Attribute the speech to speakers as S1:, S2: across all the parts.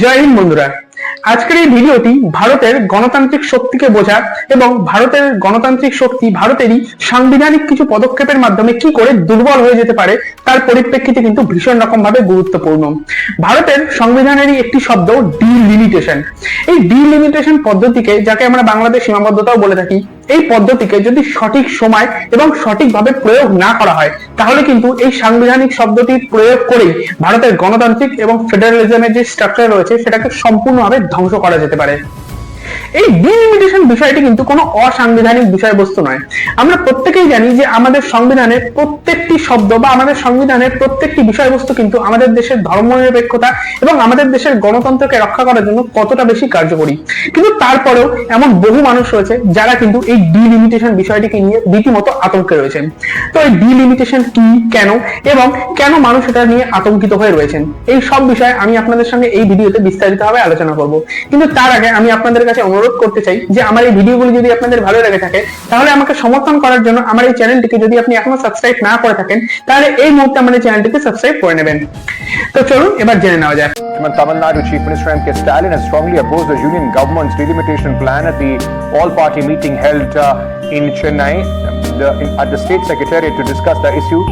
S1: জয় হিন্দ বন্ধুরা। আজকের এই ভিডিওটি ভারতের গণতান্ত্রিক শক্তিকে বোঝা এবং ভারতের গণতান্ত্রিক শক্তি ভারতেরই সাংবিধানিক কিছু পদক্ষেপের মাধ্যমে কি করে দুর্বল হয়ে যেতে পারে, তার পরিপ্রেক্ষিতে কিন্তু ভীষণ রকম ভাবে গুরুত্বপূর্ণ। ভারতের সংবিধানেরই একটি শব্দ ডিলিমিটেশন এই ডিলিমিটেশন পদ্ধতিকে, যাকে আমরা বাংলাদেশ সীমাবদ্ধতাও বলে থাকি এই পদ্ধতিকে যদি সঠিক সময় এবং সঠিকভাবে প্রয়োগ না করা হয়, তাহলে কিন্তু এই সাংবিধানিক শব্দটি প্রয়োগ করেই ভারতের গণতান্ত্রিক এবং ফেডারেলিজমের যে স্ট্রাকচার রয়েছে, সেটাকে সম্পূর্ণভাবে ধ্বংস করা যেতে পারে। এই ডিলিমিটেশন বিষয়টি কিন্তু কোনো অসাংবিধানিক বিষয়বস্তু নয়। আমরা প্রত্যেকেই জানি যে আমাদের সংবিধানের প্রত্যেকটি শব্দ বা আমাদের সংবিধানের প্রত্যেকটি বিষয়বস্তু কিন্তু আমাদের দেশের ধর্মনিরপেক্ষতা এবং আমাদের দেশের গণতন্ত্রকে রক্ষা করার জন্য কতটা বেশি কার্যকরী। কিন্তু তারপরেও এমন বহু মানুষ রয়েছে যারা কিন্তু এই ডিলিমিটেশন বিষয়টিকে নিয়ে রীতিমতো আতঙ্কে রয়েছেন। তো এই ডিলিমিটেশন কি, কেন, এবং কেন মানুষ এটা নিয়ে আতঙ্কিত হয়ে রয়েছেন? এই সব বিষয়ে আমি আপনাদের সঙ্গে এই ভিডিওতে বিস্তারিতভাবে আলোচনা করব। কিন্তু তার আগে আমি আপনাদের কাছে অনুরোধ করতে চাই যে আমার এই ভিডিওগুলি যদি আপনাদের ভালো লেগে থাকে তাহলে আমাকে সমর্থন করার জন্য আমার এই চ্যানেলটিকে যদি আপনি এখনও সাবস্ক্রাইব না করে থাকেন তাহলে এই মুহূর্তে এই চ্যানেলটিকে সাবস্ক্রাইব করে নেবেন তো চলুন এবার জেনে নেওয়া যাক
S2: When Tamil Nadu Chief Minister M.K. Stalin has strongly opposed the union government's delimitation plan at the all-party meeting held uh, in Chennai the, in, at the State Secretariat to discuss the issue.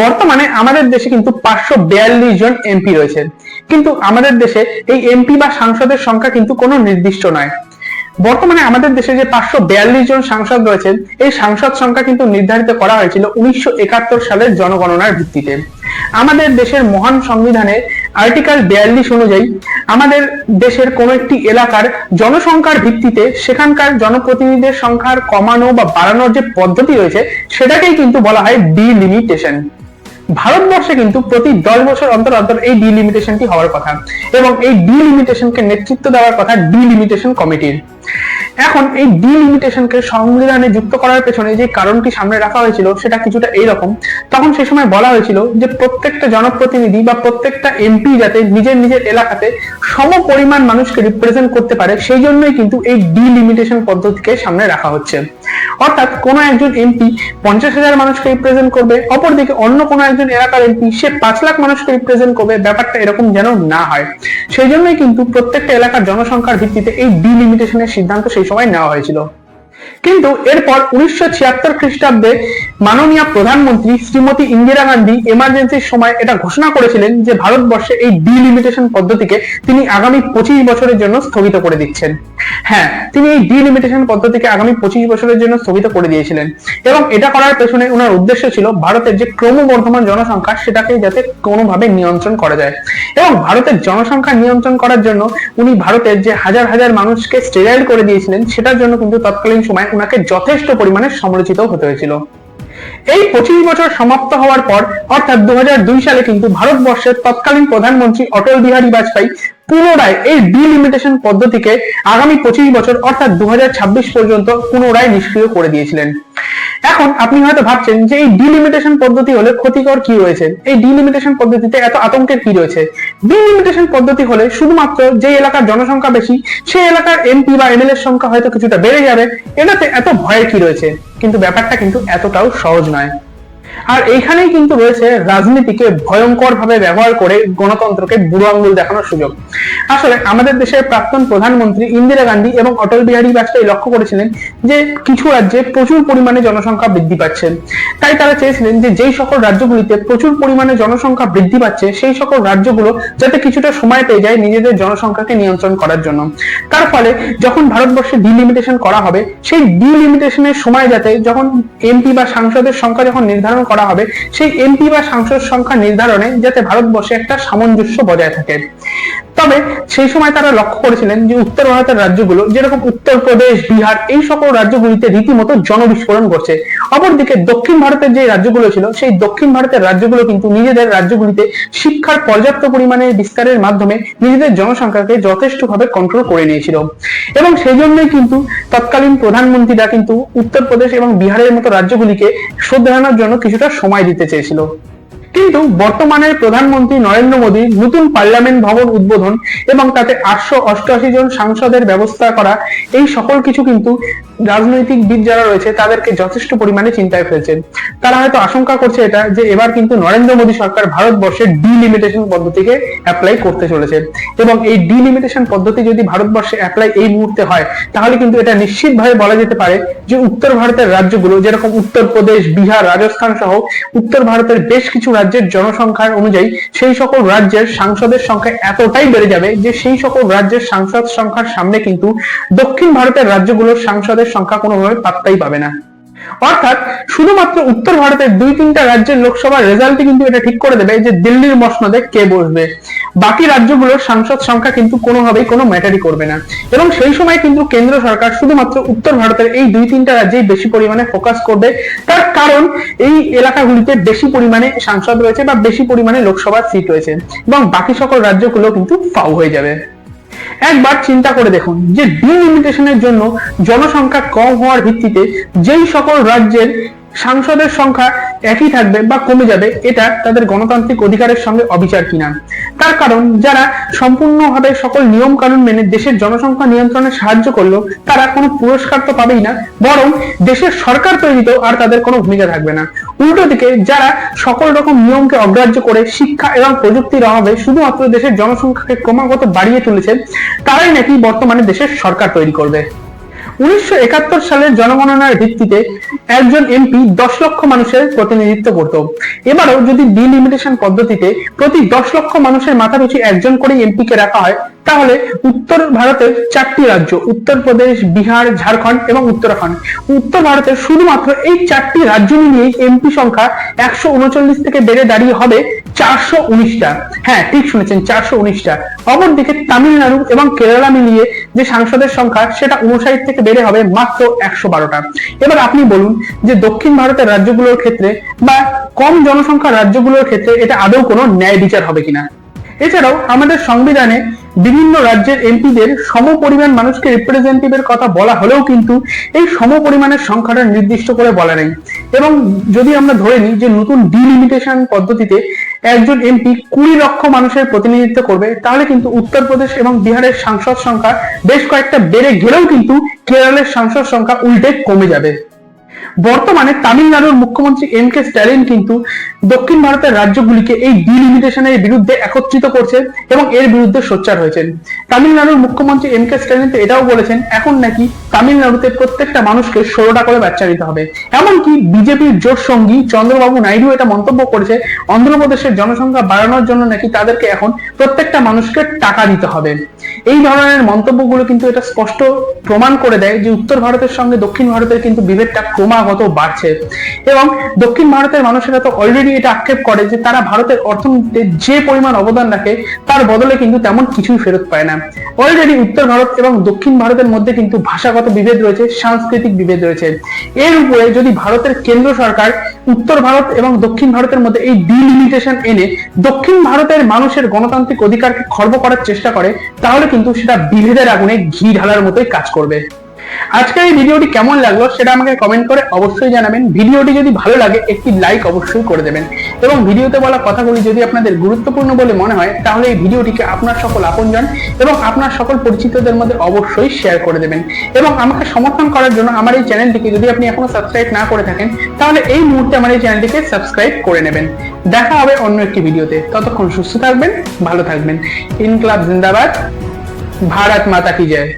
S1: বর্তমানে আমাদের দেশে কিন্তু পাঁচশো বিয়াল্লিশ জন MP রয়েছে। কিন্তু আমাদের দেশে এই এমপি বা সাংসদের সংখ্যা কিন্তু কোনো নির্দিষ্ট নয়। বর্তমানে আমাদের দেশে যে পাঁচশো বিয়াল্লিশ জন সাংসদ রয়েছেন এই সাংসদ সংখ্যা কিন্তু নির্ধারিত করা হয়েছিল উনিশশো একাত্তর সালের জনগণনার ভিত্তিতে। আমাদের দেশের মহান সংবিধানের আর্টিকেল বিয়াল্লিশ অনুযায়ী, আমাদের দেশের কোন একটি এলাকার জনসংখ্যার ভিত্তিতে সেখানকার জনপ্রতিনিধিদের সংখ্যার কমানো বা বাড়ানোর যে পদ্ধতি রয়েছে, সেটাকেই কিন্তু বলা হয় ডিলিমিটেশন। ভারতবর্ষে কিন্তু প্রতি দশ বছর অন্তর অন্তর এই ডিলিমিটেশনটি হওয়ার কথা এবং এই ডিলিমিটেশনকে নেতৃত্ব দেওয়ার কথা ডিলিমিটেশন কমিটির এখন এই ডিলিমিটেশনকে সংবিধানে যুক্ত করার পেছনে যে কারণটি সামনে রাখা হয়েছিল সেটা কিছুটা এইরকম। তখন সে সময় বলা হয়েছিল যে প্রত্যেকটা জনপ্রতিনিধি বা প্রত্যেকটা এমপি যাতে নিজের নিজের এলাকাতে সম পরিমাণ মানুষকে রিপ্রেজেন্ট করতে পারে, সেই জন্যই কিন্তু এই ডিলিমিটেশন পদ্ধতিকে সামনে রাখা হচ্ছে। অর্থাৎ কোন একজন এমপি পঞ্চাশ হাজার মানুষকে রিপ্রেজেন্ট করবে, অপরদিকে অন্য কোনো একজন এলাকার এমপি সে পাঁচ লাখ মানুষকে রিপ্রেজেন্ট করবে, ব্যাপারটা এরকম যেন না হয়। সেই জন্যই কিন্তু প্রত্যেকটা এলাকার জনসংখ্যার ভিত্তিতে এই ডিলিমিটেশনের সিদ্ধান্ত সেই সময় নেওয়া হয়েছিল। কিন্তু এরপর উনিশশো ছিয়াত্তর খ্রিস্টাব্দে মাননীয় প্রধানমন্ত্রী শ্রীমতী ইন্দিরা গান্ধী এমার্জেন্সির সময় এটা ঘোষণা করেছিলেন যে ভারতবর্ষে এই ডিলিমিটেশন পদ্ধতিকে তিনি আগামী পঁচিশ বছরের জন্য স্থগিত করে দিচ্ছেন। হ্যাঁ তিনি এই ডিলিমিটেশন পদ্ধতিকে আগামী পঁচিশ বছরের জন্য স্থগিত করে দিয়েছিলেন। এবং এটা করার পেছনে ওনার উদ্দেশ্য ছিল ভারতের যে ক্রমবর্ধমান জনসংখ্যা, সেটাকে যাতে কোনোভাবে নিয়ন্ত্রণ করা যায়। এবং ভারতের জনসংখ্যা নিয়ন্ত্রণ করার জন্য উনি ভারতের যে হাজার হাজার মানুষকে স্টেরাইল করে দিয়েছিলেন, সেটার জন্য কিন্তু তৎকালীন সময় ওনাকে যথেষ্ট পরিমাণে সমালোচিত হতে হয়েছিল। এই পঁচিশ বছর সমাপ্ত হওয়ার পর, অর্থাৎ দু হাজার দুই সালে কিন্তু ভারতবর্ষের তৎকালীন প্রধানমন্ত্রী অটল বিহারী বাজপেয়ী পুনরায় এই ডিলিমিটেশন পদ্ধতিকে আগামী পঁচিশ বছর অর্থাৎ দু পর্যন্ত পুনরায় নিষ্ক্রিয় করে দিয়েছিলেন। এখন আপনি হয়তো ভাবছেন যে এই ডিলিমিটেশন পদ্ধতি হলে ক্ষতিকর কি রয়েছে? এই ডিলিমিটেশন পদ্ধতিতে এত আতঙ্কের কি রয়েছে? ডিলিমিটেশন পদ্ধতি হলে শুধুমাত্র যে এলাকার জনসংখ্যা বেশি সেই এলাকার এমপি বা এমএলএর সংখ্যা হয়তো কিছুটা বেড়ে যাবে। এটাতে এত ভয়ের কি রয়েছে? কিন্তু ব্যাপারটা কিন্তু এতটাও সহজ নয়। আর এইখানেই কিন্তু রয়েছে রাজনীতিকে ভয়ঙ্কর ভাবে ব্যবহার করে গণতন্ত্রকে বুড়ো আঙ্গুল দেখানোর সুযোগ। আসলে আমাদের দেশের প্রাক্তন প্রধানমন্ত্রী ইন্দিরা গান্ধী এবং অটল বিহারী বাজপেয়ী লক্ষ্য করেছিলেন যে কিছু রাজ্যে প্রচুর পরিমাণে জনসংখ্যা বৃদ্ধি পাচ্ছে। তাই তারা চেয়েছিলেন যে যেই সকল রাজ্যগুলিতে প্রচুর পরিমাণে জনসংখ্যা বৃদ্ধি পাচ্ছে, সেই সকল রাজ্যগুলো যাতে কিছুটা সময় পেয়ে যায় নিজেদের জনসংখ্যাকে নিয়ন্ত্রণ করার জন্য। তার ফলে যখন ভারতবর্ষে ডিলিমিটেশন করা হবে, সেই ডিলিমিটেশনের সময় যাতে যখন এমপি বা সাংসদের সংখ্যা যখন নির্ধারণ করা হবে সেই এমপি বা সাংসদ সংখ্যা নির্ধারণে যাতে ভারতবর্ষে একটা সামঞ্জস্য বজায় থাকে। তবে সেই সময় তারা লক্ষ্য করেছিলেন যে উত্তর ভারতের রাজ্যগুলো, যেরকম উত্তরপ্রদেশ বিহার, এই সকল রাজ্যগুলিতে রীতিমতো জনবিস্ফোরণ করছে অপরদিকে দক্ষিণ ভারতের যে রাজ্যগুলো ছিল, সেই দক্ষিণ ভারতের রাজ্যগুলো কিন্তু নিজেদের রাজ্যগুলিতে শিক্ষার পর্যাপ্ত পরিমাণে বিস্তারের মাধ্যমে নিজেদের জনসংখ্যাকে যথেষ্টভাবে কন্ট্রোল করে নিয়েছিল। এবং সেই জন্যই কিন্তু তৎকালীন প্রধানমন্ত্রীরা কিন্তু উত্তরপ্রদেশ এবং বিহারের মতো রাজ্যগুলিকে শোধরানোর জন্য কিছুটা সময় দিতে চেয়েছিল। কিন্তু বর্তমানে প্রধানমন্ত্রী নরেন্দ্র মোদী নতুন পার্লামেন্ট ভবন উদ্বোধন এবং তাতে আটশো অষ্টআশি জন সাংসদের ব্যবস্থা করা, এই সকল কিছু কিন্তু রাজনৈতিকবিদ যারা রয়েছে তাদেরকে যথেষ্ট পরিমাণে চিন্তায় ফেলছে তারা হয়তো আশঙ্কা করছে এটা যে এবার কিন্তু নরেন্দ্র মোদী সরকার ভারতবর্ষের ডিলিমিটেশন পদ্ধতিকে অ্যাপ্লাই করতে চলেছে এবং এই ডিলিমিটেশন পদ্ধতি যদি ভারতবর্ষে অ্যাপ্লাই এই মুহূর্তে হয়, তাহলে কিন্তু এটা নিশ্চিতভাবে বলা যেতে পারে যে উত্তর ভারতের রাজ্যগুলো, যেরকম উত্তরপ্রদেশ, বিহার, রাজস্থান সহ উত্তর ভারতের বেশ কিছু রাজ্যের জনসংখ্যার অনুযায়ী সেই সকল রাজ্যের সাংসদের সংখ্যা এতটাই বেড়ে যাবে যে সেই সকল রাজ্যের সাংসদ সংখ্যার সামনে কিন্তু দক্ষিণ ভারতের রাজ্যগুলোর সাংসদের সংখ্যা কোনোভাবে পাত্তাই পাবে না। অর্থাৎ শুধুমাত্র উত্তর ভারতের দুই তিনটা রাজ্যের লোকসভার রেজাল্টই কিন্তু এটা ঠিক করে দেবে যে দিল্লির মসনদে কে বসবে? বাকি রাজ্যগুলোর সাংসদ সংখ্যা কিন্তু কোনোভাবেই কোনো ম্যাটারই করবে না। এবং সেই সময় কিন্তু কেন্দ্র সরকার শুধুমাত্র উত্তর ভারতের এই দুই তিনটা রাজ্যেই বেশি পরিমাণে ফোকাস করবে। তার কারণ এই এলাকাগুলিতে বেশি পরিমাণে সাংসদ রয়েছে বা বেশি পরিমাণে লোকসভার সিট রয়েছে এবং বাকি সকল রাজ্যগুলো কিন্তু ফাউ হয়ে যাবে। একবার চিন্তা করে দেখুন যে ডিলিমিটেশনের জন্য জনসংখ্যা কম হওয়ার ভিত্তিতে যেই সকল রাজ্যের সাংসদের সংখ্যা একই থাকবে বা কমে যাবে, এটা তাদের গণতান্ত্রিক অধিকারের সঙ্গে অবিচার কিনা। তার কারণ, যারা সম্পূর্ণভাবে সকল নিয়ম কানুন মেনে দেশের জনসংখ্যা নিয়ন্ত্রণে সাহায্য করল, তারা কোনো পুরস্কার তো পাবেই না, বরং দেশের সরকার তৈরিতেও আর তাদের কোনো ভূমিকা থাকবে না। উল্টো দিকে, যারা সকল রকম নিয়মকে অগ্রাহ্য করে শিক্ষা এবং প্রযুক্তির অভাবে শুধুমাত্র দেশের জনসংখ্যাকে ক্রমাগত বাড়িয়ে তুলেছে, তারাই নাকি বর্তমানে দেশের সরকার তৈরি করবে। উনিশশো একাত্তর সালের জনগণনার ভিত্তিতে একজন এমপি দশ লক্ষ মানুষের প্রতিনিধিত্ব করত। এবারও যদি ডিলিমিটেশন পদ্ধতিতে প্রতি দশ লক্ষ মানুষের মাথা একজন করে এমপি কে রাখা হয় তাহলে উত্তর ভারতের চারটি রাজ্য উত্তরপ্রদেশ বিহার, ঝাড়খণ্ড এবং উত্তরাখণ্ড। উত্তর ভারতের শুধুমাত্র এই চারটি রাজ্য মিলিয়ে এমপি সংখ্যা একশো উনচল্লিশ থেকে বেড়ে দাঁড়িয়ে হবে চারশো উনিশটা। হ্যাঁ ঠিক শুনেছেন, চারশো উনিশটা। অপরদিকে তামিলনাড়ু এবং কেরালা মিলিয়ে যে সাংসদের সংখ্যা, সেটা উনষাট থেকে বেড়ে হবে মাত্র একশো বারোটা। এবার আপনি বলুন যে দক্ষিণ ভারতের রাজ্যগুলোর ক্ষেত্রে বা কম জনসংখ্যার রাজ্যগুলোর ক্ষেত্রে এটা আদৌ কোনো ন্যায় বিচার হবে কিনা? এছাড়াও আমাদের সংবিধানে বিভিন্ন রাজ্যের এমপিদের সম পরিমাণ মানুষকে রিপ্রেজেন্টেটিভের কথা বলা হলেও কিন্তু এই সম পরিমাণের সংখ্যাটা নির্দিষ্ট করে বলা নেই। এবং যদি আমরা ধরে নিই যে নতুন ডিলিমিটেশন পদ্ধতিতে একজন এমপি কুড়ি লক্ষ মানুষের প্রতিনিধিত্ব করবে, তাহলে কিন্তু উত্তরপ্রদেশ এবং বিহারের সাংসদ সংখ্যা বেশ কয়েকটা বেড়ে গেলেও কিন্তু কেরলের সাংসদ সংখ্যা উল্টে কমে যাবে। বর্তমানে তামিলনাড়ুর মুখ্যমন্ত্রী এম কে স্ট্যালিন কিন্তু দক্ষিণ ভারতের রাজ্যগুলিকে এই ডিলিমিটেশনের বিরুদ্ধে একত্রিত করছে এবং এর বিরুদ্ধে সোচ্চার হয়েছেন। তামিলনাড়ুর মুখ্যমন্ত্রী এম কে স্ট্যালিন তো এটাও বলেছেন, এখন নাকি তামিলনাড়ুতে প্রত্যেকটা মানুষকে ষোলোটা করে বাচ্চা দিতে হবে। এমনকি বিজেপির জোট সঙ্গী চন্দ্রবাবু নাইডু এটা মন্তব্য করেছে অন্ধ্রপ্রদেশের জনসংখ্যা বাড়ানোর জন্য নাকি তাদেরকে এখন প্রত্যেকটা মানুষকে টাকা দিতে হবে। এই ধরনের মন্তব্যগুলো কিন্তু এটা স্পষ্ট প্রমাণ করে দেয় যে উত্তর ভারতের সঙ্গে দক্ষিণ ভারতের কিন্তু বিভেদটা ক্রমাগত বাড়ছে। এবং দক্ষিণ ভারতের মানুষেরা তো অলরেডি এটা আক্ষেপ করে যে তারা ভারতের অর্থনীতিতে যে পরিমাণ অবদান রাখে, তার বদলে কিন্তু তেমন কিছুই ফেরত পায় না। অলরেডি উত্তর ভারত এবং দক্ষিণ ভারতের মধ্যে কিন্তু ভাষাগত বিভেদ রয়েছে, সাংস্কৃতিক বিভেদ রয়েছে। এর উপরে যদি ভারতের কেন্দ্র সরকার উত্তর ভারত এবং দক্ষিণ ভারতের মধ্যে এই ডিলিমিটেশন এনে দক্ষিণ ভারতের মানুষের গণতান্ত্রিক অধিকারকে খর্ব করার চেষ্টা করে, তাহলে কিন্তু সেটা বিভেদের আগুনে ঘি ঢালার মতোই কাজ করবে। আজকের এই ভিডিওটি কেমন লাগল সেটা আমাকে কমেন্ট করে অবশ্যই জানাবেন। ভিডিওটি যদি ভালো লাগে, একটি লাইক অবশ্যই করে দেবেন। এবং ভিডিওতে বলা কথাগুলি যদি আপনাদের গুরুত্বপূর্ণ বলে মনে হয়, তাহলে এই ভিডিওটিকে আপনার সকল আপনজন এবং আপনার সকল পরিচিতদের মধ্যে অবশ্যই শেয়ার করে দেবেন। এবং আমাকে সমর্থন করার জন্য আমার এই চ্যানেলটিকে যদি আপনি এখনও সাবস্ক্রাইব না করে থাকেন, তাহলে এই মুহূর্তে আমার এই চ্যানেলটিকে সাবস্ক্রাইব করে নেবেন। দেখা হবে অন্য একটি ভিডিওতে ততক্ষণ সুস্থ থাকবেন, ভালো থাকবেন। ইনক্লাব জিন্দাবাদ। ভারত মাতা কি জয়।